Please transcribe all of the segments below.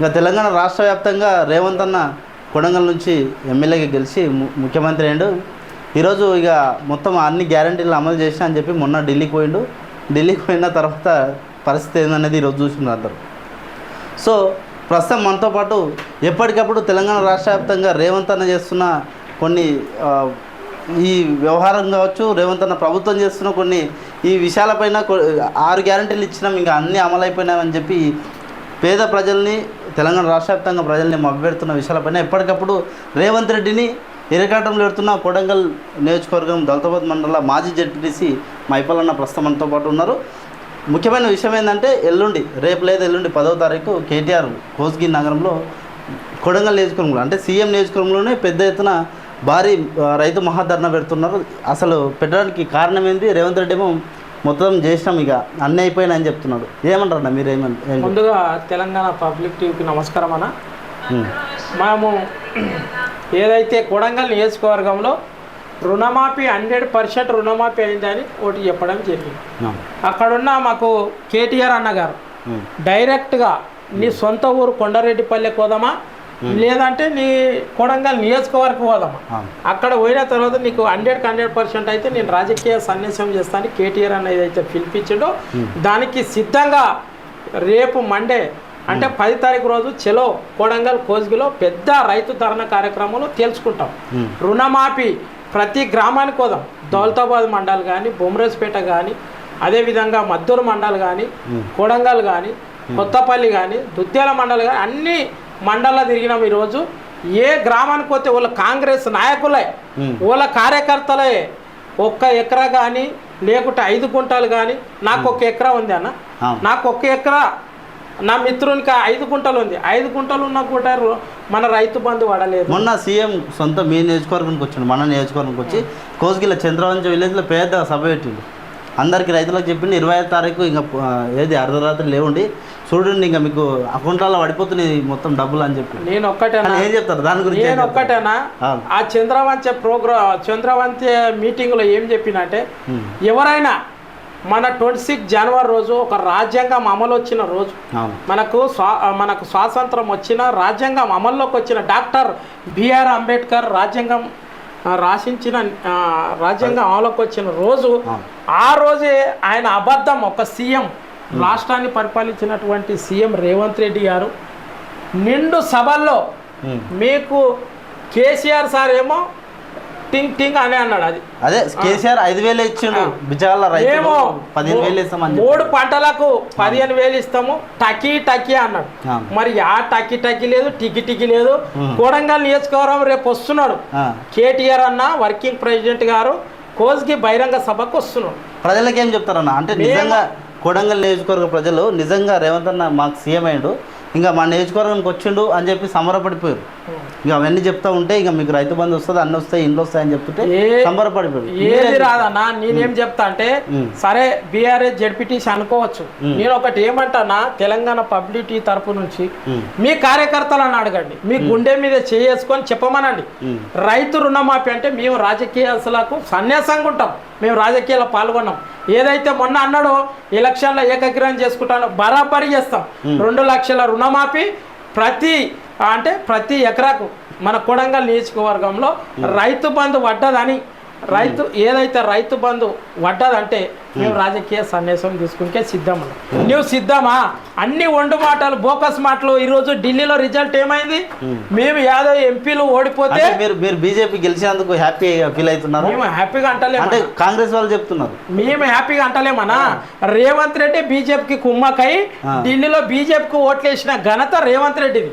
ఇంకా తెలంగాణ రాష్ట్ర వ్యాప్తంగా రేవంత్ అన్న కొడంగల్ నుంచి ఎమ్మెల్యేగా గెలిచి ము- ముఖ్యమంత్రి అయ్యాడు. ఈరోజు ఇక మొత్తం అన్ని గ్యారంటీలు అమలు చేసిన అని చెప్పి మొన్న ఢిల్లీకి పోయిండు. ఢిల్లీకి పోయిన తర్వాత పరిస్థితి ఏందనేది ఈరోజు చూసినారు అందరూ. సో ప్రస్తుతం మనతో పాటు ఎప్పటికప్పుడు తెలంగాణ రాష్ట్ర వ్యాప్తంగా రేవంత్ అన్న చేస్తున్న కొన్ని ఈ వ్యవహారం కావచ్చు రేవంత్ అన్న ప్రభుత్వం చేస్తున్న కొన్ని ఈ విషయాలపైన ఆరు గ్యారంటీలు ఇచ్చినాం ఇంకా అన్నీ అమలైపోయినామని చెప్పి పేద ప్రజల్ని తెలంగాణ రాష్ట్ర వ్యాప్తంగా ప్రజల్ని మభ్యపెడుతున్న విషయాలపైన ఎప్పటికప్పుడు రేవంత్ రెడ్డిని ఇరకాటంలో పెడుతున్న కొడంగల్ నియోజకవర్గం దళితాబాద్ మండల మాజీ జడ్పీటీసీ మైపల్లన్న ప్రస్తుతం మనతో పాటు ఉన్నారు. ముఖ్యమైన విషయం ఏంటంటే ఎల్లుండి రేపు లేదా ఎల్లుండి పదవ తారీఖు కేటీఆర్ కోస్గి నగరంలో కొడంగల్ నియోజకవర్గంలో అంటే సీఎం నియోజకవర్గంలోనే పెద్ద ఎత్తున భారీ రైతు మహాధరణ పెడుతున్నారు. అసలు పెట్టడానికి కారణం ఏంటి రేవంత్ రెడ్డి ఏమో మొత్తం చేసినాం ఇక. అన్నీ అయిపోయినాయని చెప్తున్నాడు. ఏమంటారు అన్న మీరు ఏమని ఏం చెప్తారు? ముందుగా తెలంగాణ పబ్లిక్ టీవీకి నమస్కారం అన్న. మనము ఏదైతే కొడంగల్ నియోజకవర్గంలో రుణమాఫీ హండ్రెడ్ పర్సెంట్ రుణమాఫీ అయిందని ఒకటి చెప్పడం జరిగింది. అక్కడున్న మాకు కేటీఆర్ అన్న గారు ఉమ్, డైరెక్ట్గా నీ సొంత ఊరు కొండారెడ్డిపల్లె పోదామా లేదంటే నీ కొడంగల్ నియోజకవర్గం పోదామా అవును. అక్కడ పోయిన తర్వాత నీకు హండ్రెడ్కి హండ్రెడ్ పర్సెంట్ అయితే నేను రాజకీయ సన్యాసం చేస్తాను కేటీఆర్ అనేది అయితే పిలిపించిండో. దానికి సిద్ధంగా రేపు మండే అంటే పది తారీఖు రోజు చెలో కొడంగల్ కోజ్గిలో పెద్ద రైతు ధరణ కార్యక్రమంలో తేల్చుకుంటాం. ఉమ్, రుణమాఫీ ప్రతి గ్రామానికి పోదాం. దౌలతాబాద్ మండల్ కానీ బొమ్రేజ్పేట కానీ అదేవిధంగా మద్దూరు మండల్ కానీ కొడంగల్ కానీ కొత్తపల్లి కానీ దుద్యాల మండల్ కానీ అన్ని మండలాలు తిరిగినాం ఈరోజు. ఏ గ్రామానికి పోతే వాళ్ళ కాంగ్రెస్ నాయకులే వాళ్ళ కార్యకర్తలే ఒక్క ఎకరా కానీ లేకుంటే ఐదు గుంటలు కానీ నాకు ఒక ఎకరా ఉంది అన్న. నాకు ఒక్క ఎకరా నా మిత్రునికి ఐదు గుంటలు ఉంది. ఐదు గుంటలు ఉన్న కూడా మన రైతు బంధు పడలేదు మొన్న సీఎం సొంత మీ నియోజకవర్గానికి వచ్చాడు మన నియోజకవర్గానికి వచ్చి కోసుగిల్ల చంద్రవంశ విలేజ్లో పెద్ద సభ పెట్టిండు. అందరికి రైతులకు చెప్పిండు ఇరవై ఐదు తారీఖు ఇంకా ఏది అర్ధరాత్రి లేవండి. చూడండి ఇంకా మీకు అకౌంట్లలో పడిపోతున్నాయి మొత్తం డబ్బులు అని చెప్పి. నేను ఒక్కటేనా? ఏం చెప్తారు? దాని గురించి నేను? ఒక్కటేనా. ఆ. చంద్రవంచ ప్రోగ్రా చంద్రవంచ మీటింగ్లో ఏం చెప్పినంటే ఎవరైనా మన ట్వంటీ సిక్స్ జనవరి రోజు ఒక రాజ్యాంగం అమలు వచ్చిన రోజు మనకు స్వా మనకు స్వాతంత్రం వచ్చిన రాజ్యాంగం అమల్లోకి వచ్చిన డాక్టర్ బిఆర్ అంబేద్కర్ రాజ్యాంగం రాసించిన రాజ్యాంగం అమలులోకి వచ్చిన రోజు. ఆ రోజే ఆయన అబద్ధం ఒక సీఎం రాష్ట్రాన్ని పరిపాలించినటువంటి సీఎం రేవంత్ రెడ్డి గారు నిండు సభల్లో. మీకు కేసీఆర్ సార్ ఏమో టింగ్ టింగ్ అని అన్నాడు అది. అదే కేసీఆర్ ఐదు వేలు ఇచ్చిండు మేము పదిహేను వేలు ఇస్తామని చెప్పి. మూడు పంటలకు పదిహేను వేలు ఇస్తాము టకీ టకీ అన్నాడు. మరి ఆ టకీ టకీ లేదు టికి టికి లేదు. ఉం. కోడంగల్ నియోజకవర్గం రేపు వస్తున్నాడు. కేటీఆర్ అన్న వర్కింగ్ ప్రెసిడెంట్ గారు కోజ్కి బహిరంగ సభకు వస్తున్నాడు. ప్రజలకు ఏం చెప్తారన్న? అంటే నిజంగా కొడంగల్ నియోజకవర్గ ప్రజలు నిజంగా రేవంత్ అన్న మాకు సీఎం అయ్యిండు. ఇంకా మా నియోజకవర్గానికి వచ్చిండు అని చెప్పి సంబరపడిపోయారు. ఇక అవన్నీ చెప్తా ఉంటే ఇక మీకు రైతు బంధు వస్తుంది అన్ని వస్తాయి ఇండ్లు వస్తాయి అని చెప్తుంటే సంబరపడిపోయారు. ఏది రాదన్నా నేనేం చెప్తా అంటే. సరే బీఆర్ఎస్ జడ్పీటీసీ అనుకోవచ్చు. నేను ఒకటి ఏమంటానా తెలంగాణ పబ్లిసిటీ తరపు నుంచి. మీ కార్యకర్తలను అడగండి. మీ గుండె మీద చేసుకొని చెప్పమనండి. రైతు రుణమాఫీ అంటే మేము రాజకీయాలకు సన్యాసంగా ఉంటాం. మేము రాజకీయాల్లో పాల్గొన్నాం. ఏదైతే మొన్న అన్నాడో ఎలక్షన్లో ఏకగ్రహం చేసుకుంటానో బరాబరి చేస్తాం. రెండు లక్షల రుణమాఫీ ప్రతి అంటే ప్రతి ఎకరాకు మన కొడంగల్ నియోజకవర్గంలో రైతు బంధు పడ్డదని రైతు ఏదైతే రైతు బంధు పడ్డదంటే మేము రాజకీయ సన్యాసం తీసుకుంటే సిద్ధం నువ్వు సిద్ధమా? అన్ని ఒండు మాటలు బోకస్ మాటలు ఈరోజు ఢిల్లీలో రిజల్ట్ ఏమైంది? మేము యాదవ్ ఎంపీలు ఓడిపోతే మీరు మీరు బీజేపీ గెలిచినందుకు హ్యాపీ ఫీల్ అవుతున్నారు? మేము హ్యాపీగా అంటలేము అంటే కాంగ్రెస్ వాళ్ళు చెప్తున్నారు. మేము హ్యాపీగా అంటలేమన్నా? రేవంత్ రెడ్డి బీజేపీకి కుమ్మకై. ఢిల్లీలో బీజేపీకి ఓట్లేసిన ఘనత రేవంత్ రెడ్డిది.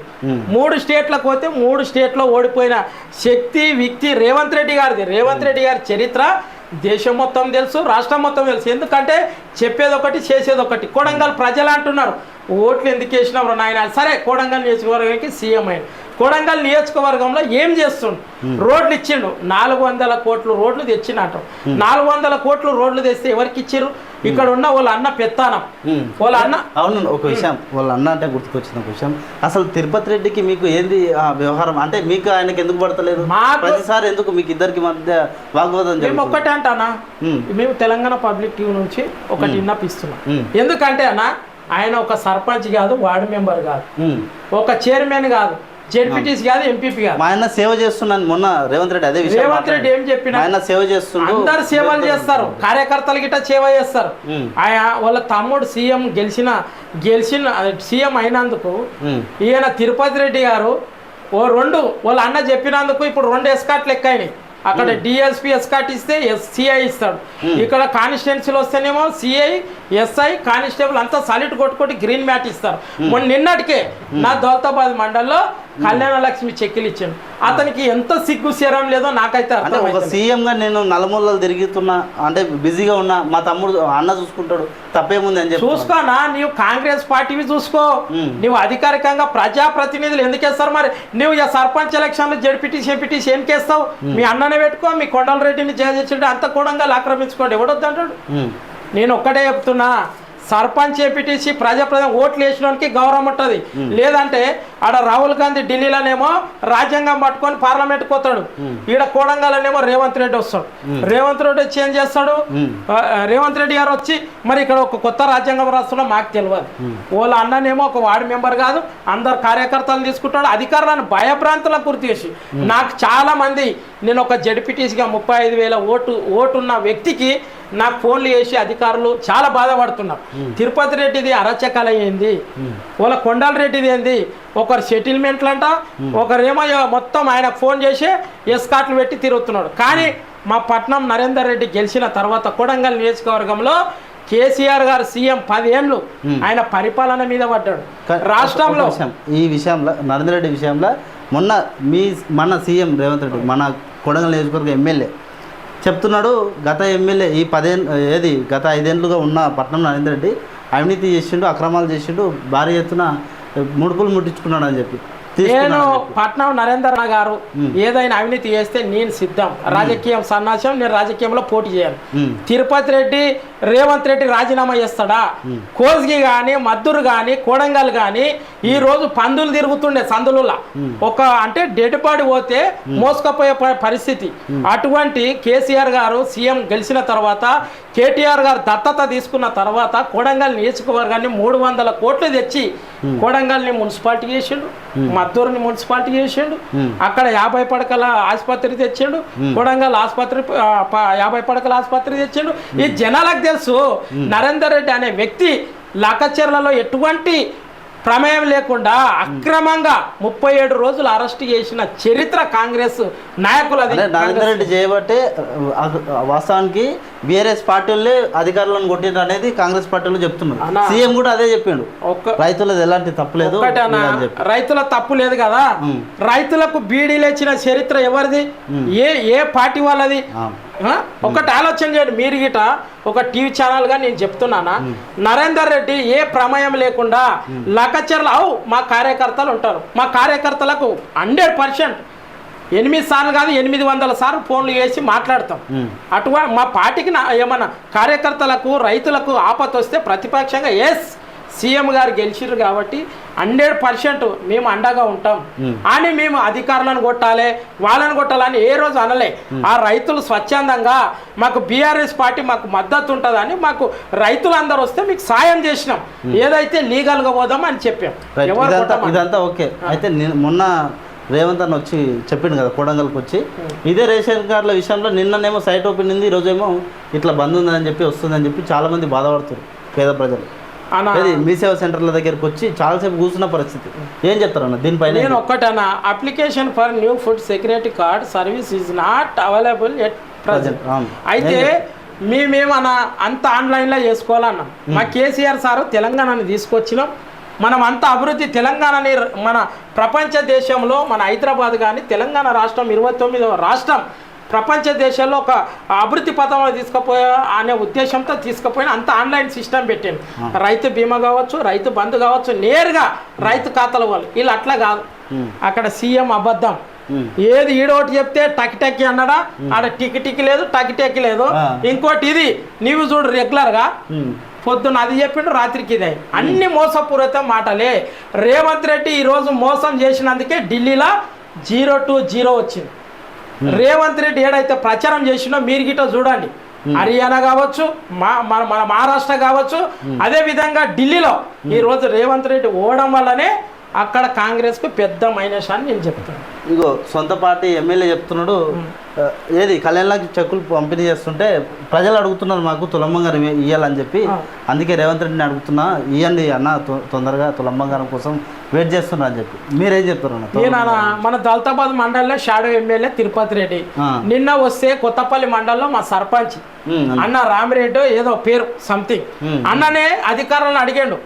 మూడు స్టేట్లకు పోతే మూడు స్టేట్లో ఓడిపోయిన శక్తి వ్యక్తి రేవంత్ రెడ్డి గారిది. రేవంత్ రెడ్డి గారి చరిత్ర దేశం మొత్తం తెలుసు రాష్ట్రం మొత్తం తెలుసు. ఎందుకంటే చెప్పేది ఒకటి చేసేది ఒకటి కొడంగల్ ప్రజలు అంటున్నారు ఓట్లు ఎందుకు వేసినారు నాయన? సరే కొడంగల్ నియోజకవర్గానికి సీఎం అయ్యారు కొడంగల్ నియోజకవర్గంలో ఏం చేస్తుండు? రోడ్లు ఇచ్చిండు. నాలుగు వందల కోట్లు రోడ్లు తెచ్చినట్టు. నాలుగు వందల కోట్లు రోడ్లు తెస్తే ఎవరికి ఇచ్చిర్రు? ఇక్కడ ఉన్న వాళ్ళ అన్న పెత్తానం. వాళ్ళ అన్న అవును ఒక విషయం. వాళ్ళ అన్న అంటే గుర్తుకొచ్చిన ఒక విషయం. అసలు తిరుపతి రెడ్డికి మీకు ఏంది ఆ వ్యవహారం? అంటే మీకు ఆయనకి ఎందుకు పడతలేదు? ప్రతిసారి ఎందుకు మీకు ఇద్దరికి మధ్య వాగ్వాదం మేము ఒక్కటే అంటానా. మేము. తెలంగాణ పబ్లిక్ టీవీ నుంచి ఒకటి విన్నపిస్తున్నాం. ఎందుకంటే అన్న ఆయన ఒక సర్పంచ్ కాదు వార్డు మెంబర్ కాదు. ఒక చైర్మన్ కాదు. జెడ్పీటీసీ కాదు ఎంపీపీ కాదు. మా ఆయన సేవ చేస్తున్నాను. మొన్న రేవంత్ రెడ్డి అదే విషయం రేవంత్ రెడ్డి ఏం చెప్పినా? ఆయన సేవ చేస్తుండు. అందరు సేవలు చేస్తారు. కార్యకర్తలు గిట్ట సేవ చేస్తారు. ఆయన వాళ్ళ తమ్ముడు సీఎం గెలిచిన గెలిచిన సీఎం అయినందుకు. ఈయన తిరుపతి రెడ్డి గారు ఓ రెండు వాళ్ళ అన్న చెప్పినందుకు ఇప్పుడు రెండు ఎస్కాట్లు ఎక్కాయి అక్కడ డిఎస్పి ఎస్కాట్ ఇస్తే సిఐ ఇస్తాడు. ఇక్కడ కానిస్టెన్సీలు వస్తేనేమో సిఐ ఎస్ఐ కానిస్టేబుల్ అంతా సాలిడ్ కొట్టుకొట్టి గ్రీన్ మ్యాట్ ఇస్తారు. మొన్న నిన్నటికే నా దౌలతాబాద్ మండల్లో కళ్యాణ లక్ష్మి చెక్కులు ఇచ్చాను అతనికి ఎంత సిగ్గు శరం లేదో నాకైతే అంటే ఒక అర్థం సీఎం గా నేను నలుమూలలు తిరుగుతున్నా అంటే బిజీగా ఉన్నా మా తమ్ముడు అన్న చూసుకుంటాడు తప్పేముంది అని చెప్పి చూసుకోనా? నీవు కాంగ్రెస్ పార్టీవి చూసుకో. నువ్వు అధికారికంగా ప్రజాప్రతినిధులు ఎందుకు వేస్తారు మరి? నువ్వు ఇక సర్పంచ్ ఎలక్షన్లు జడ్పీటీసీ ఎంపీటీసీ ఎందుకేస్తావు మీ అన్ననే పెట్టుకో మీ కొండల రెడ్డిని చేసేసిండు అంత కూడా ఆక్రమించుకోండి. ఎవడొద్దంటాడు. నేను ఒక్కటే చెప్తున్నా సర్పంచ్ ఎంపీటీసీ ప్రజాప్రతినిధి ఓట్లు వేసినోనికి గౌరవం ఉంటుంది. లేదంటే ఆడ రాహుల్ గాంధీ ఢిల్లీలోనేమో రాజ్యాంగం పట్టుకొని పార్లమెంట్ పోతాడు. ఈడ కోడంగల్లోనేమో రేవంత్ రెడ్డి వస్తాడు. రేవంత్ రెడ్డి వచ్చి ఏం చేస్తాడు? రేవంత్ రెడ్డి గారు వచ్చి మరి ఇక్కడ ఒక కొత్త రాజ్యాంగం రాస్తున్నా మాకు తెలియదు వాళ్ళ అన్ననేమో ఒక వార్డు మెంబర్ కాదు అందరు కార్యకర్తలు తీసుకుంటాడు. అధికారులను భయభ్రాంతులకు గుర్తు చేసి. నాకు చాలా మంది నేను ఒక జడ్పీటీసీగా ముప్పై ఐదు వేల ఓటు ఓటున్న వ్యక్తికి నాకు ఫోన్లు చేసి అధికారులు చాలా బాధపడుతున్నారు. తిరుపతి రెడ్డిది అరచకాల అయింది వాళ్ళ కొండల రెడ్డిది ఏంది? ఒకరు సెటిల్మెంట్లు అంట ఒకరేమో మొత్తం ఆయన ఫోన్ చేసి ఎస్కాట్లు పెట్టి తిరుగుతున్నాడు. కానీ మా పట్నం నరేందర్ రెడ్డి గెలిచిన తర్వాత కొడంగల్ నియోజకవర్గంలో కేసీఆర్ గారు సీఎం పదేళ్ళు ఆయన పరిపాలన మీద పడ్డాడు. రాష్ట్రంలో ఈ విషయంలో నరేంద్ర రెడ్డి విషయంలో మొన్న మీ మన సీఎం రేవంత్ రెడ్డి మన కొడంగల్ నియోజకవర్గ ఎమ్మెల్యే చెప్తున్నాడు గత ఎమ్మెల్యే ఈ పదేళ్ళు ఏది గత ఐదేళ్ళుగా ఉన్న పట్నం నరేంద్ర రెడ్డి అవినీతి చేసిండు అక్రమాలు చేసిండు భారీ ఎత్తున ముడుపులు ముట్టించుకున్నాడు అని చెప్పి నేను. పట్నం నరేందర్ గారు. ఏదైనా అవినీతి చేస్తే నేను సిద్ధం రాజకీయం సన్నాసం నేను రాజకీయంలో పోటీ చేయాలి. తిరుపతి రెడ్డి రేవంత్ రెడ్డి రాజీనామా చేస్తాడా? కోస్గి కానీ మద్దూరు కానీ కోడంగల్ కానీ ఈ రోజు పందులు తిరుగుతుండే సందులలో. ఒక అంటే డెడ్ బాడీ పోతే మోసుకపోయే పరిస్థితి. అటువంటి కేసీఆర్ గారు సీఎం గెలిచిన తర్వాత కేటీఆర్ గారు దత్తత తీసుకున్న తర్వాత కోడంగల్ నియోజకవర్గాన్ని మూడు వందల కోట్లు తెచ్చి కోడంగల్ని మున్సిపాలిటీ చేసిండు మద్దూరుని మున్సిపాలిటీ చేసిండు అక్కడ యాభై పడకల ఆసుపత్రి తెచ్చిండు కొడంగల్ ఆసుపత్రి యాభై పడకల ఆసుపత్రి తెచ్చిండు. ఈ జనాలకు తెలుసు నరేందర్ రెడ్డి అనే వ్యక్తి లక్కచెర్లలో ఎటువంటి ప్రమేయం లేకుండా అక్రమంగా ముప్పై ఏడు రోజులు అరెస్ట్ చేసిన చరిత్ర కాంగ్రెస్ నాయకులది నరేందర్ రెడ్డి చేయబట్టే వాస్తవానికి బీఆర్ఎస్ పార్టీలే అధికారులను కొట్టిండ్రు అనేది కాంగ్రెస్ పార్టీలు చెప్తున్నారు. సీఎం కూడా అదే చెప్పిండు. రైతులది ఎలాంటి అని చెప్పి. రైతుల తప్పు లేదు కదా. రైతులకు బీడీలు ఇచ్చిన చరిత్ర ఎవరిది? ఏ ఏ పార్టీ వాళ్ళది? ఒకటి ఆలోచన చేయండి. మీరు గిట ఒక టీవీ ఛానల్గా నేను చెప్తున్నానా? నరేందర్ రెడ్డి ఏ ప్రమేయం లేకుండా లకచర్ల అవు మా కార్యకర్తలు ఉంటారు. మా కార్యకర్తలకు హండ్రెడ్ పర్సెంట్ ఎనిమిది సార్లు కాదు ఎనిమిది వందల సార్లు ఫోన్లు చేసి మాట్లాడతాం. ఉమ్. అటువా మా పార్టీకి నా ఏమన్నా కార్యకర్తలకు రైతులకు ఆపత వస్తే ప్రతిపక్షంగా ఎస్ సీఎం గారు గెలిచిర్రు కాబట్టి హండ్రెడ్ పర్సెంట్ మేము అండగా ఉంటాం. అని మేము అధికారులను కొట్టాలి వాళ్ళని కొట్టాలని ఏ రోజు అనలే. ఆ రైతులు స్వచ్ఛందంగా మాకు బీఆర్ఎస్ పార్టీ మాకు మద్దతు ఉంటుందని మాకు రైతులు అందరూ వస్తే మీకు సాయం చేసినాం. ఏదైతే లీగల్గా పోదాం అని చెప్పాం. ఎవరు ఇదంతా ఓకే. అయితే నేను మొన్న రేవంత్ అన్న వచ్చి చెప్పిండు కదా కొడంగల్కి వచ్చి. ఇదే రేషన్ కార్డుల విషయంలో నిన్ననేమో సైట్ ఓపెన్ ఉంది ఈరోజేమో ఇట్లా బంద్ ఉందని చెప్పి వస్తుందని చెప్పి చాలా మంది బాధపడుతారు పేద ప్రజలు. ఏది మీ సేవ సెంటర్ల దగ్గరికి వచ్చి చాలాసేపు కూర్చున్న పరిస్థితి. ఏం చెప్తారు అన్న దీనిపైన? నేను ఒక్కటన్నా. Application for new food security card service is not available at present. అయితే మేమేమన్నా అంత ఆన్లైన్లో చేసుకోవాలన్నాం. మా కేసీఆర్ సారు తెలంగాణని తీసుకొచ్చినాం. మనం అంత అభివృద్ధి తెలంగాణని మన ప్రపంచ దేశంలో మన హైదరాబాద్ కానీ తెలంగాణ రాష్ట్రం ఇరవై తొమ్మిదవ రాష్ట్రం ప్రపంచ దేశాల్లో ఒక అభివృద్ధి పథంలో తీసుకుపోయా అనే ఉద్దేశంతో తీసుకుపోయిన అంత ఆన్లైన్ సిస్టమ్ పెట్టాను రైతు బీమా కావచ్చు రైతు బంధు కావచ్చు నేరుగా రైతు ఖాతాల వాళ్ళు. వీళ్ళు అట్లా కాదు. అక్కడ సీఎం అబద్ధం. ఏది ఈడోటి చెప్తే టకి టకి అన్నాడా? ఆడ టికి టికి లేదు టకి టకి లేదు. ఇంకోటి ఇది నీవు చూడు రెగ్యులర్గా ఉమ్. పొద్దున్న అది చెప్పిండు రాత్రికి ఇదే. అన్ని మోసపూరిత మాటలే. రేవంత్ రెడ్డి ఈ రోజు మోసం చేసినందుకే ఢిల్లీలో జీరో టు జీరో వచ్చింది. రేవంత్ రెడ్డి ఏడైతే ప్రచారం చేసినో మీరు గిట్ట చూడండి. హర్యానా కావచ్చు మా మన మన మహారాష్ట్ర కావచ్చు అదే విధంగా ఢిల్లీలో ఈ రోజు రేవంత్ రెడ్డి ఓడడం వల్లనే అక్కడ కాంగ్రెస్కు పెద్ద మైనస్ అని నేను చెప్తాను ఇగో సొంత పార్టీ ఎమ్మెల్యే చెప్తున్నాడు. ఏది కళ్యాణ్లాకి చెక్కులు పంపిణీ చేస్తుంటే ప్రజలు అడుగుతున్నారు మాకు తులంబంగారం ఇ- ఇయ్యాలని చెప్పి. అందుకే రేవంత్ రెడ్డిని అడుగుతున్నా ఇవ్వండి అన్న తొందరగా తులంబంగారం కోసం వెయిట్ చేస్తున్నా అని చెప్పి. మీరేం ఈయన మన దళితాబాద్ మండలంలో షాడో ఎమ్మెల్యే తిరుపతి రెడ్డి. నిన్న వస్తే కొత్తపల్లి మండలంలో మా సర్పంచ్. అన్న. రామిరెడ్డి ఏదో పేరు సంథింగ్. అన్ననే అధికారులను అడిగాడు.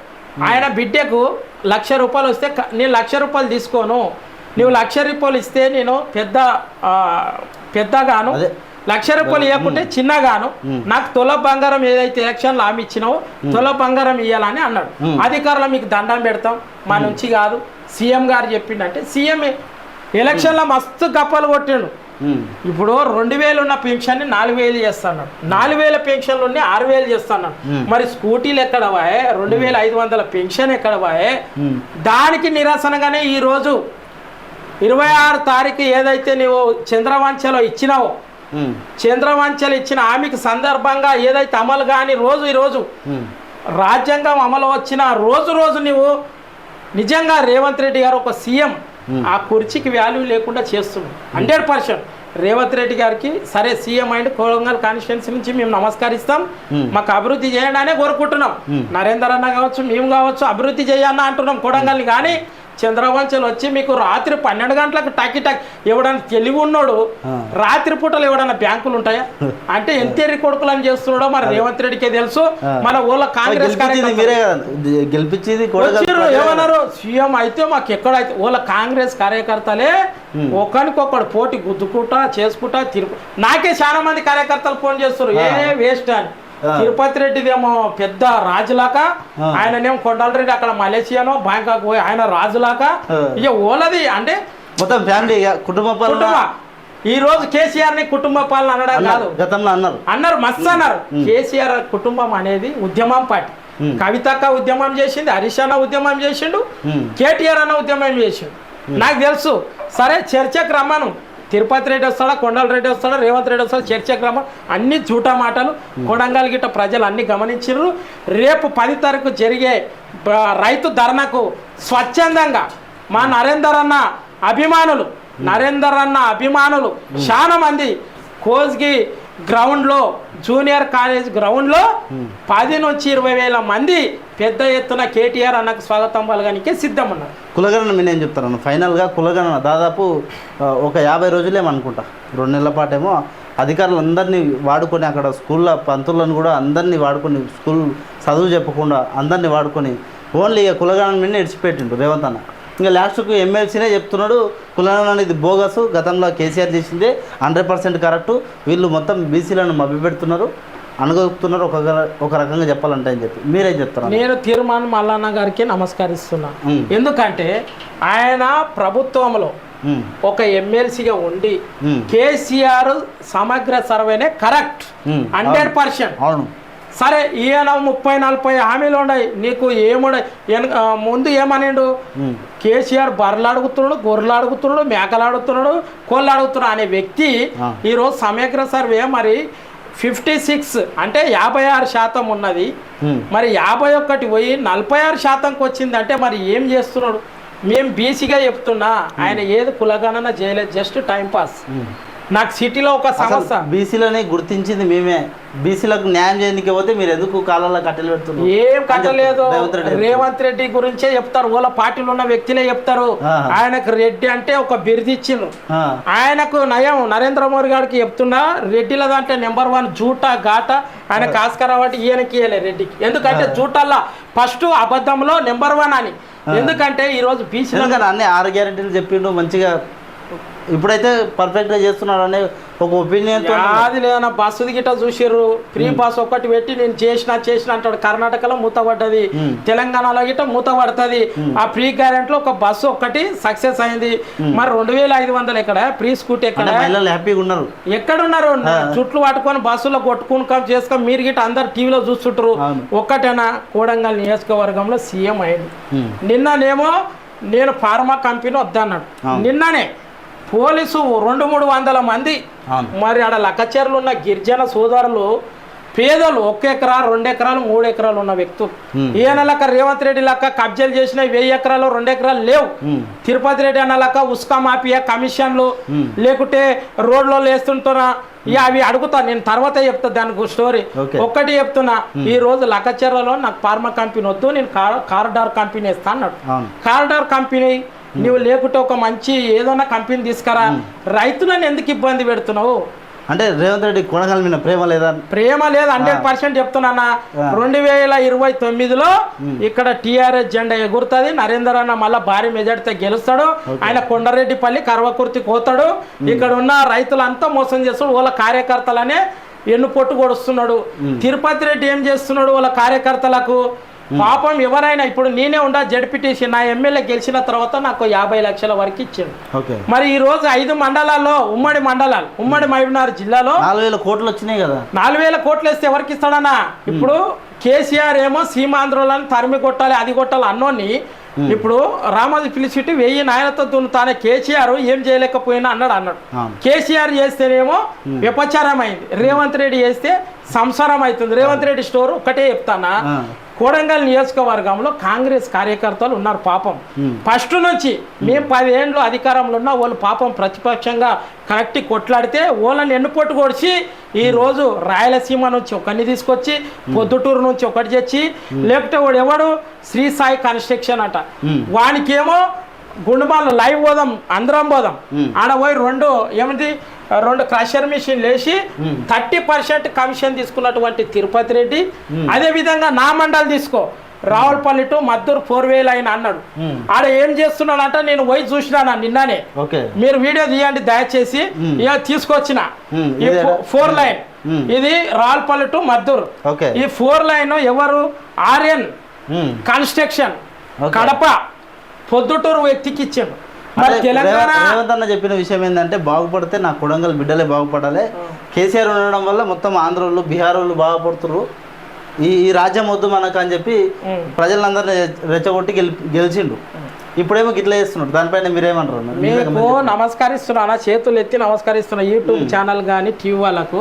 ఆయన బిడ్డకు లక్ష రూపాయలు వస్తే నేను లక్ష రూపాయలు తీసుకోను. నువ్వు లక్ష రూపాయలు ఇస్తే నేను పెద్ద పెద్దగాను. లక్ష రూపాయలు ఇవ్వకుంటే చిన్నగాను. నాకు తొల బంగారం ఏదైతే ఎలక్షన్లో హామీ ఇచ్చినావో తొల బంగారం ఇవ్వాలని అన్నాడు. అధికారులు మీకు దండం పెడతాం. మా నుంచి కాదు సీఎం గారు చెప్పిండంటే సీఎం ఎలక్షన్లో మస్తు గప్పలు కొట్టిండు. ఇప్పుడు రెండు వేలు ఉన్న పెన్షన్ నాలుగు వేలు చేస్తున్నాడు. నాలుగు వేల పెన్షన్లు ఉన్నాయి ఆరు వేలు చేస్తున్నాడు. మరి స్కూటీలు ఎక్కడ వాయే రెండు వేల ఐదు వందల పెన్షన్ ఎక్కడ వాయే ఉమ్, దానికి నిరసనగానే ఈరోజు ఇరవై ఆరు తారీఖు ఏదైతే నువ్వు చంద్రవంచలో ఇచ్చినావో చంద్రవంచలు ఇచ్చిన హామీకి సందర్భంగా ఏదైతే అమలు కాని రోజు ఈరోజు. రాజ్యాంగం అమలు వచ్చిన రోజు రోజు నువ్వు నిజంగా రేవంత్ రెడ్డి గారు ఒక సీఎం. ఆ కుర్చీకి వాల్యూ లేకుండా చేస్తున్నాడు. Hundred percent. రేవంత్ రెడ్డి గారికి సరే సీఎం అయిన కోరంగల్ కాన్స్టిట్యున్సీ నుంచి మేము నమస్కరిస్తాం. మాకు అభివృద్ధి చేయండి అనే కోరుకుంటున్నాం. నరేందర్ అన్న కావచ్చు మేము కావచ్చు అభివృద్ధి చేయన్న అంటున్నాం కొడంగల్ని. కానీ చంద్రవంచలు వచ్చి మీకు రాత్రి పన్నెండు గంటలకు టకి టక్ ఎవడన్నా తెలివి ఉన్నాడు. రాత్రి పూటలు ఎవడన్నా బ్యాంకులు ఉంటాయా? అంటే ఎంతేరి కొడుకులు అని చేస్తున్నాడో మరి రేవంత్ రెడ్డికే తెలుసు. మన ఊళ్ళో కాంగ్రెస్ గెలిపించింది ఏమన్నారు? సీఎం అయితే మాకు ఎక్కడైతే వాళ్ళ కాంగ్రెస్ కార్యకర్తలే ఒకరికొకడు పోటీ గుద్దుకుంటా చేసుకుంటా తిరుగు నాకే చాలా మంది కార్యకర్తలు ఫోన్ చేస్తారు ఏ వేస్ట్ అని. తిరుపతి రెడ్డిదేమో పెద్ద రాజులాగా ఆ. ఆయననేమో కొండలరెడ్డి అక్కడ మలేషియానో బ్యాంకాక్ పోయి ఆయన రాజులాగా. ఆ. ఇక ఓలది అంటే మొత్తం ఫ్యామిలీ కుటుంబ కుటుంబ. ఈ రోజు కేసీఆర్ని కుటుంబ పాలన అనడం కాదు. గతంలో అన్నారు. అన్నారు మస్తు అన్నారు. కేసీఆర్ కుటుంబం అనేది ఉద్యమం పార్టీ. కవితక్క ఉద్యమం చేసింది హరీష్ అన్న ఉద్యమం చేసిండు. కేటీఆర్ అన్న ఉద్యమం చేసిండు. నాకు తెలుసు. సరే చర్చకు రమ్మను. తిరుపతి రెడ్డి వస్తాడా కొండల రెడ్డి వస్తాడా రేవంత్ రెడ్డి వస్తాడా చర్చకు రమ్మను అన్ని జూటా మాటలు కొడంగల్ గిట్ట ప్రజలు అన్ని గమనించారు రేపు పది తారీఖు జరిగే రైతు ధర్నకు స్వచ్ఛందంగా మా నరేందర్ అన్న అభిమానులు నరేందర్ అన్న అభిమానులు చాలా మంది కోజ్గి గ్రౌండ్లో జూనియర్ కాలేజ్ గ్రౌండ్లో పది నుంచి ఇరవై వేల మంది పెద్ద ఎత్తున కేటీఆర్ అన్నకు స్వాగతం పలగనికే సిద్ధం ఉన్నారు కులగణన నేను ఏం చెప్తాను ఫైనల్గా కులగణన దాదాపు ఒక యాభై రోజులేమనుకుంటా రెండు నెలల పాటేమో అధికారులు అందరినీ వాడుకొని అక్కడ స్కూల్లో పంతులను కూడా అందరినీ వాడుకొని స్కూల్ చదువు చెప్పకుండా అందరినీ వాడుకొని ఓన్లీ ఇక కులగణన మీద ఇడిచిపెట్టిండు రేవంత్ అన్న. ఇంకా లాస్ట్కు ఎమ్మెల్సీనే చెప్తున్నాడు కులగణన అనేది బోగస్ గతంలో కేసీఆర్ చేసిందే హండ్రెడ్ పర్సెంట్ కరెక్ట్. వీళ్ళు మొత్తం బీసీలను మభ్యపెడుతున్నారు అనగొక్కుతున్నారు ఒక ఒక రకంగా చెప్పాలంటే అని చెప్పి. మీరేం చెప్తారు నేను తీర్మాన్ మల్లన్న గారికి నమస్కరిస్తున్నా. ఎందుకంటే ఆయన ప్రభుత్వంలో ఒక ఎమ్మెల్సీగా ఉండి కేసీఆర్ సమగ్ర సర్వేనే కరెక్ట్. Hundred percent. అవును. సరే ఈయన ముప్పై నలభై హామీలు ఉన్నాయి. నీకు ఏమున్నాయి? ముందు ఏమనిండు? కేసీఆర్ బర్రెలు అడుగుతున్నాడు గొర్రెలు అడుగుతున్నాడు మేకలు అడుగుతున్నాడు కోళ్ళు అడుగుతున్నాడు అనే వ్యక్తి. ఈరోజు సమగ్ర సర్వే మరి ఫిఫ్టీ సిక్స్ అంటే యాభై ఆరు శాతం ఉన్నది. మరి యాభై ఒక్కటి పోయి నలభై ఆరు శాతంకి వచ్చింది అంటే మరి ఏం చేస్తున్నాడు? మేము బీసీగా చెప్తున్నా. ఆయన ఏది కులగణన చేయలేదు జస్ట్ టైం పాస్. నాకు సిటీలో ఒక సమస్య. బీసీలని గుర్తించింది మేమే. బీసీలకు న్యాయం చేయడానికి పోతే మీరు ఎందుకు కాలాల్లో కట్టెలు పెడుతున్నారు? ఏం కట్టలేదు. రేవంత్ రెడ్డి చెప్తారు. రేవంత్ రెడ్డి గురించే చెప్తారు. వాళ్ళ పార్టీలో ఉన్న వ్యక్తులే చెప్తారు. ఆయనకు రెడ్డి అంటే ఒక బిరుది ఇచ్చిండ్రు ఆ, ఆయనకు నయం నరేంద్ర మోడీ గారికి చెప్తున్నా రెడ్డిల దాంట్లో నెంబర్ వన్ జూటా ఘాట ఆయన ఆస్కార్ అవార్డు ఈయనకి ఇయ్యలే రెడ్డికి. ఎందుకంటే జూటల్లా ఫస్ట్ అబద్ధంలో నెంబర్ వన్ అని. ఎందుకంటే ఈ రోజు బీసీలో ఎందుకని అన్ని ఆరు గ్యారెంటీలు చెప్పిండు మంచిగా ఇప్పుడైతే పర్ఫెక్ట్గా చేస్తున్నాడు అనే ఒక ఒపీనియన్తో అది లేదన్న బస్సు గిట్ట చూసిర్రు. ఫ్రీ బస్ ఒక్కటి పెట్టి నేను చేసిన చేసిన అంటాడు. కర్ణాటకలో మూతపడ్డది. తెలంగాణలో గిట్ట మూతపడుతుంది ఆ ఫ్రీ గ్యారెంట్లో ఒక బస్సు ఒక్కటి సక్సెస్ అయింది. మరి రెండు వేల ఐదు వందలు ఎక్కడ? ఫ్రీ స్కూటీ ఎక్కడ? హ్యాపీగా ఉన్నారు. ఎక్కడున్నారు? చుట్లు పట్టుకొని బస్సులో కొట్టుకుని చేసుకొని మీరు గిట్ట అందరు టీవీలో చూస్తుంటారు. ఒక్కటేనా? కోడంగల్ నియోజకవర్గంలో సీఎం అయింది. నిన్ననేమో నేను ఫార్మా కంపెనీ వద్దన్నాడు. నిన్ననే పోలీసు రెండు మూడు వందల మంది. మరి ఆడ లక్కచెర్లు ఉన్న గిరిజన సోదరులు పేదలు ఒక ఎకరా రెండు ఎకరాలు మూడు ఎకరాలు ఉన్న వ్యక్తులు. ఈయన లెక్క రేవంత్ రెడ్డి లెక్క కబ్జాలు చేసిన వెయ్యి ఎకరాలు రెండు ఎకరాలు లేవు. తిరుపతి రెడ్డి అన్న లెక్క ఉస్కా మాఫియా కమిషన్లు. లేకుంటే రోడ్లో వేస్తుంటున్నా ఇక అవి అడుగుతా నేను తర్వాత చెప్తా దానికి స్టోరీ. ఒక్కటి చెప్తున్నా ఈ రోజు లక్కచెర్లలో నాకు ఫార్మా కంపెనీ వద్దు నేను కార్ కారిడార్ కంపెనీ వేస్తా అన్నాడు. కారిడార్ కంపెనీ నువ్వు లేకుంటే ఒక మంచి ఏదైనా కంపెనీ తీసుకురా. రైతులను ఎందుకు ఇబ్బంది పెడుతున్నావు? అంటే రేవంత్ రెడ్డి కొనగల మీద ప్రేమ లేదా? ప్రేమ లేదు హండ్రెడ్ పర్సెంట్ చెప్తున్నా ఆ. రెండు వేల ఇరవై తొమ్మిదిలో ఇక్కడ టిఆర్ఎస్ జెండా ఎగురుతుంది. నరేందర్ అన్న మళ్ళా భారీ మెజార్టీతో గెలుస్తాడు. ఆయన కొండరెడ్డిపల్లి కర్వకుర్తి కోతాడు ఇక్కడ ఉన్న రైతులంతా మోసం చేస్తాడు వాళ్ళ కార్యకర్తలనే ఎన్ను పొట్టు కొడుస్తున్నాడు తిరుపతి రెడ్డి ఏం చేస్తున్నాడు? వాళ్ళ కార్యకర్తలకు పాపం ఎవరైనా ఇప్పుడు నేనే ఉండా జడ్పీటీసీ నా ఎమ్మెల్యే గెలిచిన తర్వాత నాకు యాభై లక్షల వరకు ఇచ్చిండు. ఓకే. మరి ఈ రోజు ఐదు మండలాల్లో ఉమ్మడి మండలాలు ఉమ్మడి మహబూబ్నగర్ జిల్లాలో నాలుగు వేల కోట్లు వచ్చినాయి కదా. నాలుగు వేల కోట్లు వేస్తే ఎవరికి ఇస్తాడన్నా? ఇప్పుడు కేసీఆర్ ఏమో సీమాంధ్రులను తరిమి కొట్టాలి అది కొట్టాలి అన్నోని ఇప్పుడు రామోజీ పిలిచిట్టి వెయ్యి నాయనతో దున్నుతానే కేసీఆర్ ఏం చేయలేకపోయినా అన్నాడు అన్నాడు. కేసీఆర్ చేస్తేనేమో విపచారం అయింది రేవంత్ రెడ్డి చేస్తే సంసారం అవుతుంది రేవంత్ రెడ్డి స్టోర్ ఒకటే చెప్తానా? కోడంగల్ నియోజకవర్గంలో కాంగ్రెస్ కార్యకర్తలు ఉన్నారు పాపం. Hmm. ఫస్ట్ నుంచి మేము పదేండ్లు అధికారంలో ఉన్నా వాళ్ళు పాపం ప్రతిపక్షంగా కరెక్ట్ కొట్లాడితే వాళ్ళని ఎన్నుపోటు కొడిచి ఈ రోజు రాయలసీమ నుంచి ఒకరిని తీసుకొచ్చి పొద్దుటూరు నుంచి ఒకటి తెచ్చి లేకపోతే వాడు ఎవడు? శ్రీ సాయి కన్స్ట్రక్షన్ అట. Hmm. వానికేమో గుండుమాల లైవ్ పోదాం అందరం పోదాం Hmm. ఆడ పోయి రెండు ఏమిటి రెండు క్రషర్ మిషన్ లేచి. థర్టీ పర్సెంట్ కమిషన్ తీసుకున్నటువంటి తిరుపతి రెడ్డి. అదే విధంగా నా మండలి తీసుకో. రావులపల్లి టు మద్దూరు ఫోర్ వేలు ఆయన అన్నాడు. ఆడ ఏం చేస్తున్నాడంట నేను పోయి చూసినా నిన్ననే. ఓకే. మీరు వీడియో తీయండి దయచేసి. ఇక తీసుకొచ్చిన. Four line. ఇది రావులపల్లి టు మద్దూరు. ఈ ఫోర్ లైన్ ఎవరు? ఆర్యన్. కన్స్ట్రక్షన్. కడప. పొద్దుటూరు వ్యక్తికి ఇచ్చాడు రేవంత్ అన్న చెప్పిన విషయం ఏంటంటే బాగుపడితే నా కొడంగల్ బిడ్డలే బాగుపడాలి. కేసీఆర్ ఉండడం వల్ల మొత్తం ఆంధ్రోళ్ళు బీహార్ వాళ్ళు బాగుపడుతుర్రు. ఈ ఈ రాజ్యం వద్దు మనకు అని చెప్పి. ప్రజలందరినీ రెచ్చగొట్టి గెలి గెలిచిండు. ఇప్పుడేమో గిట్ల చేస్తున్నాడు దానిపైన మీరేమంటారు? మీకు నమస్కరిస్తున్నా చేతులు ఎత్తి నమస్కరిస్తున్నా యూట్యూబ్ ఛానల్ కానీ టీవీ వాళ్ళకు.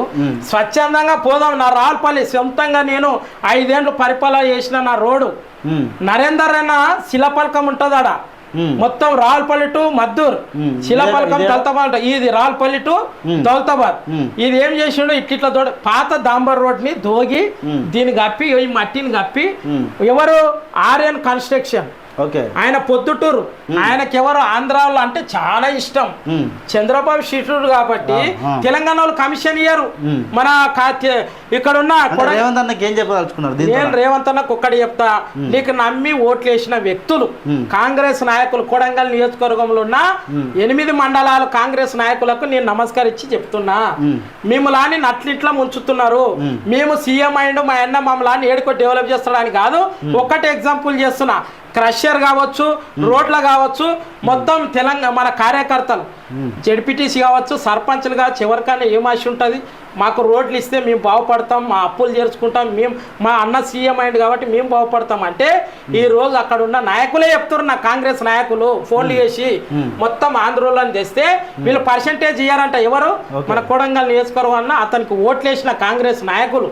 స్వచ్ఛందంగా పోదాం నా రాల్పల్లి. సొంతంగా నేను ఐదేండ్లు పరిపాలన చేసిన నా రోడ్డు. నరేందర్ అన్న శిలపలకం ఉంటుంది మొత్తం రావులపల్లి టు మద్దూర్. శిలపలకం దౌలతాబాద్ ఇది రావులపల్లి టు. దౌలతాబాద్. ఇది ఏం చేసిండు ఇట్లా దోడ పాత దాంబర్ రోడ్ని దోగి. దీన్ని కప్పి ఈ మట్టిని కప్పి. ఎవరు ఆర్యన్ కన్స్ట్రక్షన్ ఆయన పొద్దుటూరు. ఆయనకెవరు ఆంధ్రాలో అంటే చాలా ఇష్టం. చంద్రబాబు శిష్యుడు కాబట్టి ఆ. తెలంగాణలో కమిషన్ ఇయ్యరు. మన ఇక్కడ ఉన్న రేవంత్ అన్నకి ఏం చెప్పదలుచుకున్నారు నేను రేవంత్ అన్నకు ఒక్కటి చెప్తా. నీకు నమ్మి ఓట్లు వేసిన వ్యక్తులు. కాంగ్రెస్ నాయకులు కొడంగల్ నియోజకవర్గంలో ఉన్న. ఎనిమిది మండలాలు కాంగ్రెస్ నాయకులకు నేను నమస్కరించి చెప్తున్నా. మ్మ్. మిమ్మల్ని నట్లిట్లా ముంచుతున్నారు. మ్మ్. మేము సీఎం అయిండు మా అన్న మమ్మల్ని ఏడుకో డెవలప్ చేస్తాడని కాదు ఒక్కటి ఎగ్జాంపుల్ చేస్తున్నా. క్రషర్ కావచ్చు రోడ్ల కావచ్చు మొత్తం తెలంగాణ మన కార్యకర్తలు. జడ్పీటీసీ కావచ్చు సర్పంచ్లు కావచ్చు ఎవరికైనా ఏం ఆశ ఉంటుంది మాకు రోడ్లు ఇస్తే మేము బాగుపడతాం మా అప్పులు చేర్చుకుంటాం మేము మా అన్న సీఎం అయింది కాబట్టి మేము బాగుపడతాం. అంటే ఈ రోజు అక్కడ ఉన్న నాయకులే చెప్తారు నా కాంగ్రెస్ నాయకులు ఫోన్లు చేసి మొత్తం ఆంధ్రోళ్ళని తెస్తే వీళ్ళు పర్సంటేజ్ ఇయ్యారంట ఎవరు. మన కొడంగల్ నియోజకవర్గం అన్న అతనికి ఓట్లేసిన కాంగ్రెస్ నాయకులు.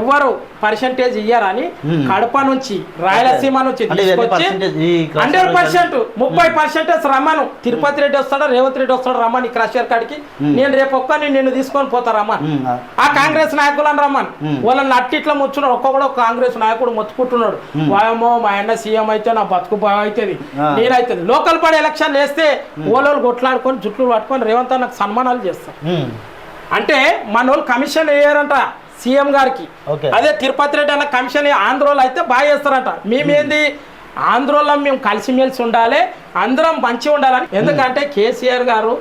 ఎవరు? పర్సంటేజ్ ఇయ్యారని. కడప నుంచి రాయలసీమ నుంచి తీసుకొచ్చి హండ్రెడ్ పర్సెంట్ ముప్పై పర్సెంటేజ్ రమ్మను. తిరుపతి రెడ్డి వస్తాడు రేవంత్ రెడ్డి వస్తాడు రమ్మని క్రషర్ కాడికి? నేను రేపు ఒక్కని నిన్ను తీసుకొని పోతా రమ్మని. ఆ, కాంగ్రెస్ నాయకులను రమ్మని. వాళ్ళని అట్టిట్లా ముచ్చున్నాడు ఒక్కొక్కడు ఒక కాంగ్రెస్ నాయకుడు మొత్తుకుంటున్నాడు వాయమో మా అన్న సీఎం అయితే నా బతుకు బాగా అవుతుంది. నేనైతుంది లోకల్ పడి ఎలక్షన్ వేస్తే ఓలోళ్ళు కొట్లాడుకొని జుట్లు పట్టుకొని రేవంత్ అన్నకు సన్మానాలు చేస్తాం. అంటే మన వాళ్ళు కమిషన్ వేయరంట. సీఎం గారికి. అదే తిరుపతి రెడ్డి అన్న కమిషన్ ఆంధ్రోలు అయితే బాగా చేస్తారంట. మేమేంది? ఆంధ్రోలో మేము కలిసిమెలిసి ఉండాలి అందరం మంచిగా ఉండాలని. ఎందుకంటే కేసీఆర్ గారు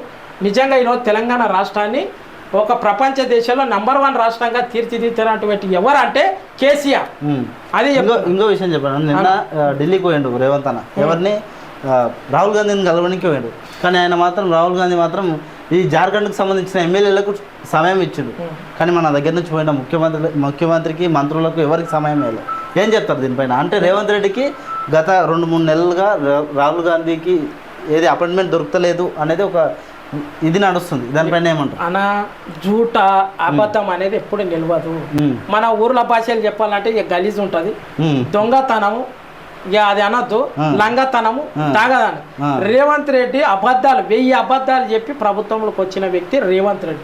నిజంగా ఈరోజు తెలంగాణ రాష్ట్రాన్ని ఒక ప్రపంచ దేశంలో నంబర్ వన్ రాష్ట్రంగా తీర్చిదిద్దినటువంటి ఎవరంటే కేసీఆర్. అది ఇంకో విషయం చెప్పాను నిన్న ఢిల్లీకి పోయిండు రేవంత్ అన్న. ఎవరిని? రాహుల్ గాంధీని కలవడానికి పోయిండు. కానీ ఆయన మాత్రం రాహుల్ గాంధీ మాత్రం ఈ జార్ఖండ్కి సంబంధించిన ఎమ్మెల్యేలకు సమయం ఇచ్చిండు. కానీ మన దగ్గర నుంచి పోయిన ముఖ్యమంత్రి ముఖ్యమంత్రికి మంత్రులకు ఎవరికి సమయం లేదు. ఏం చెప్తారు దీనిపైన? అంటే రేవంత్ రెడ్డికి గత రెండు మూడు నెలలుగా రాహుల్ గాంధీకి ఏది అపాయింట్మెంట్ దొరకలేదు అనేది ఒక ఇది నడుస్తుంది. దానిపైన ఏమంటారు? అన జూట అబద్ధం అనేది ఎప్పుడు నిలవదు. మన ఊర్ల భాషలు చెప్పాలంటే ఇక గలీజ్ ఉంటుంది ఉమ్, దొంగతనము ఇక అది అనొద్దు. లంగతనము ఆ. తాగదాని ఆ. రేవంత్ రెడ్డి అబద్ధాలు వెయ్యి అబద్ధాలు చెప్పి ప్రభుత్వంలోకి వచ్చిన వ్యక్తి రేవంత్ రెడ్డి.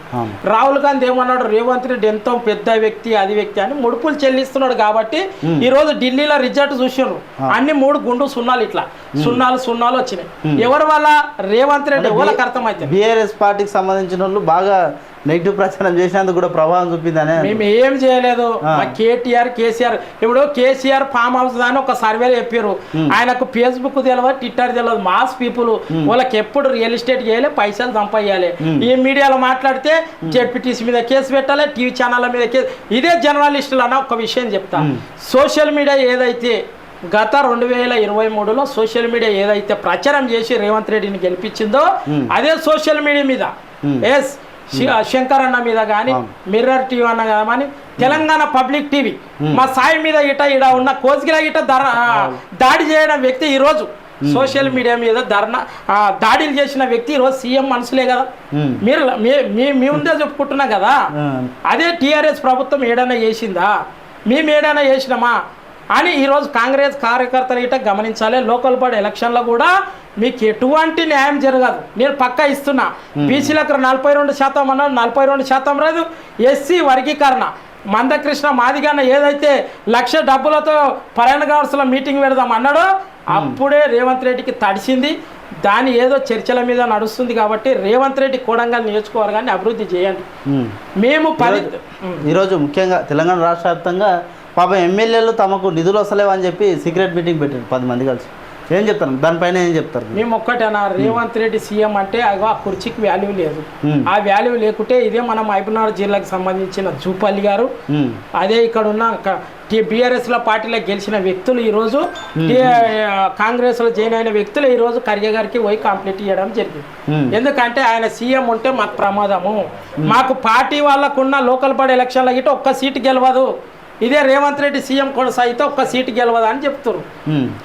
రాహుల్ గాంధీ ఏమన్నాడు? రేవంత్ రెడ్డి ఎంతో పెద్ద వ్యక్తి అది వ్యక్తి అని ముడుపులు చెల్లిస్తున్నాడు కాబట్టి ఈ రోజు ఢిల్లీలో రిజల్ట్ చూసిండ్రు అన్ని మూడు గుండు సున్నాలు ఇట్లా. సున్నాలు సున్నాలు వచ్చినాయి. ఎవరి వల్ల? రేవంత్ రెడ్డి వాళ్ళకి అర్థమైతే బీఆర్ఎస్ పార్టీకి సంబంధించిన వాళ్ళు బాగా నెగిటివ్ ప్రచారం చేసినందుకు కూడా ప్రభావం చూపిందనే మేము ఏం చేయలేదు. కేటీఆర్ కేసీఆర్ ఇప్పుడు కేసీఆర్ ఫామ్ హౌస్ అని ఒక సర్వేలో చెప్పారు. ఆయనకు ఫేస్బుక్ తెలియదు ట్విట్టర్ తెలియదు మాస్ పీపుల్ వాళ్ళకి ఎప్పుడు రియల్ ఎస్టేట్ చేయాలి పైసలు సంపాయాలి ఈ మీడియాలో మాట్లాడితే జెడ్పీటీసీ మీద కేసు పెట్టాలి టీవీ ఛానళ్ళ మీద కేసు. ఇదే జర్నలిస్టులు అన్న ఒక విషయం చెప్తా. సోషల్ మీడియా ఏదైతే గత రెండు వేల ఇరవై మూడులో సోషల్ మీడియా ఏదైతే ప్రచారం చేసి రేవంత్ రెడ్డిని గెలిపించిందో అదే సోషల్ మీడియా మీద. ఎస్ శంకర్ అన్న మీద కానీ. మిర్రర్ టీవీ అన్న కానీ తెలంగాణ పబ్లిక్ టీవీ మా సాయి మీద ఇట ఇడ ఉన్న కోసిగిల ఇట దాడి చేయడం వ్యక్తి ఈ రోజు సోషల్ మీడియా మీద ధర్నా దాడులు చేసిన వ్యక్తి ఈరోజు సీఎం మనసులే కదా. మీరు మీ- ముందే చెప్పుకుంటున్నా కదా. అదే టీఆర్ఎస్ ప్రభుత్వం ఏడైనా చేసిందా? మేము ఏడైనా చేసినామా? అని ఈరోజు కాంగ్రెస్ కార్యకర్తలు ఇట గమనించాలి. లోకల్ బాడీ ఎలక్షన్లో కూడా మీకు ఎటువంటి న్యాయం జరగదు. నేను పక్కా ఇస్తున్నా. బీసీలకు నలభై రెండు శాతం అన్నాడు నలభై రెండు శాతం రాదు. ఎస్సీ వర్గీకరణ. మందకృష్ణ మాదిగాన ఏదైతే లక్ష డబ్బులతో పరాయణ గాడ్స్లో మీటింగ్ పెడదాం అన్నాడో అప్పుడే రేవంత్ రెడ్డికి తడిసింది. దాని ఏదో చర్చల మీద నడుస్తుంది కాబట్టి రేవంత్ రెడ్డి కూడంగా నియోజకవర్గాన్ని అభివృద్ధి చేయండి. మేము. పది ఈరోజు ముఖ్యంగా తెలంగాణ రాష్ట్ర వ్యాప్తంగా పాపం ఎమ్మెల్యేలు తమకు నిధులు వస్తలేవు అని చెప్పి సీక్రెట్ మీటింగ్ పెట్టారు పది మంది కలిసి. ఏం చెప్తారు? దానిపైన ఏం చెప్తారు? మేము. ఒక్కటేనా రేవంత్ రెడ్డి సీఎం అంటే ఆ కుర్చీకి వాల్యూ లేదు. ఆ వాల్యూ లేకుంటే ఇదే మన మహబూబ్నగర్ జిల్లాకు సంబంధించిన జూపల్లి గారు అదే ఇక్కడ ఉన్న బీఆర్ఎస్లో పార్టీలో గెలిచిన వ్యక్తులు ఈ రోజు కాంగ్రెస్లో జాయిన్ అయిన వ్యక్తులు ఈ రోజు ఖర్గే గారికి పోయి కంప్లీట్ చేయడం జరిగింది. ఎందుకంటే ఆయన సీఎం ఉంటే మాకు ప్రమాదము. మాకు పార్టీ వాళ్ళకున్న లోకల్ బాడీ ఎలక్షన్లో గిట్ట ఒక్క సీటు గెలవదు. ఇదే రేవంత్ రెడ్డి సీఎం కొనసాగితే ఒక్క సీటు గెలవదు అని చెప్తున్నారు.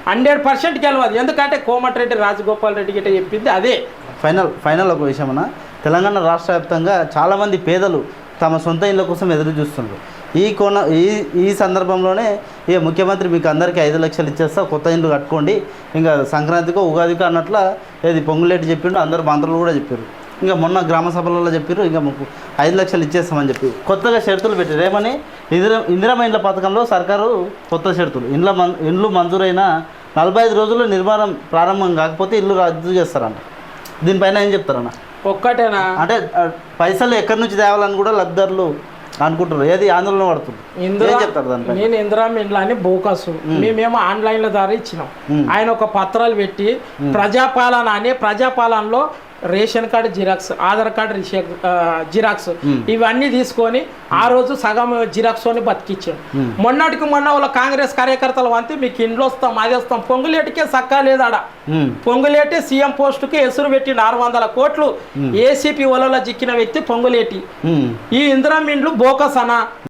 హండ్రెడ్ పర్సెంట్ గెలవదు. ఎందుకంటే కోమటిరెడ్డి రాజగోపాల్ రెడ్డి గిట్ట చెప్పింది అదే. ఫైనల్ ఫైనల్ ఒక విషయమన తెలంగాణ రాష్ట్ర వ్యాప్తంగా చాలామంది పేదలు తమ సొంత ఇళ్ళ కోసం ఎదురు చూస్తున్నారు ఈ కోణ ఈ ఈ సందర్భంలోనే ఇక ముఖ్యమంత్రి మీకు అందరికీ ఐదు లక్షలు ఇచ్చేస్తా కొత్త ఇల్లు కట్టుకోండి ఇంకా సంక్రాంతికో ఉగాదికో అన్నట్ల ఏది పొంగులేటి చెప్పిండు అందరు మంత్రులు కూడా చెప్పారు ఇంకా మొన్న గ్రామ సభలలో చెప్పారు ఇంకా మాకు ఐదు లక్షలు ఇచ్చేస్తామని చెప్పి. కొత్తగా షరతులు పెట్టారు ఏమని? ఇందిరా ఇందిరమ్మ ఇండ్ల పథకంలో సర్కారు కొత్త షరతులు. ఇండ్ల మం ఇండ్లు మంజూరైన నలభై ఐదు రోజుల్లో నిర్మాణం ప్రారంభం కాకపోతే ఇల్లు రద్దు చేస్తారంట. దీనిపైన ఏం చెప్తారన్న? ఒక్కటేనా? అంటే పైసలు ఎక్కడి నుంచి తేవాలని కూడా లబ్ధిదారులు అనుకుంటారు ఏది ఆందోళన పడుతుంది? ఏం చెప్తారు దానిపైన? నేను ఇందిరా ఇండ్ల అని బోకసు. మేమేమో ఆన్లైన్ల ద్వారా ఇచ్చినాం. ఆయన ఒక పత్రాలు పెట్టి ప్రజాపాలన అని ప్రజాపాలనలో ration card xerox Aadhaar card xerox ఇవన్నీ తీసుకొని ఆ రోజు సగం జిరాక్స్ అని బతికిచ్చాం మొన్నటికి మొన్న వాళ్ళ కాంగ్రెస్ కార్యకర్తలు అంతే మీకు ఇంట్లో వస్తాం అది వస్తాం పొంగులేటికే సక్కా లేదాడ? పొంగులేటి సీఎం పోస్టుకి ఎసురు పెట్టి ఆరు వందల కోట్లు. ఏసీపీ వలలో చిక్కిన వ్యక్తి పొంగులేటి. ఈ ఇందిరా బోకస్ అనా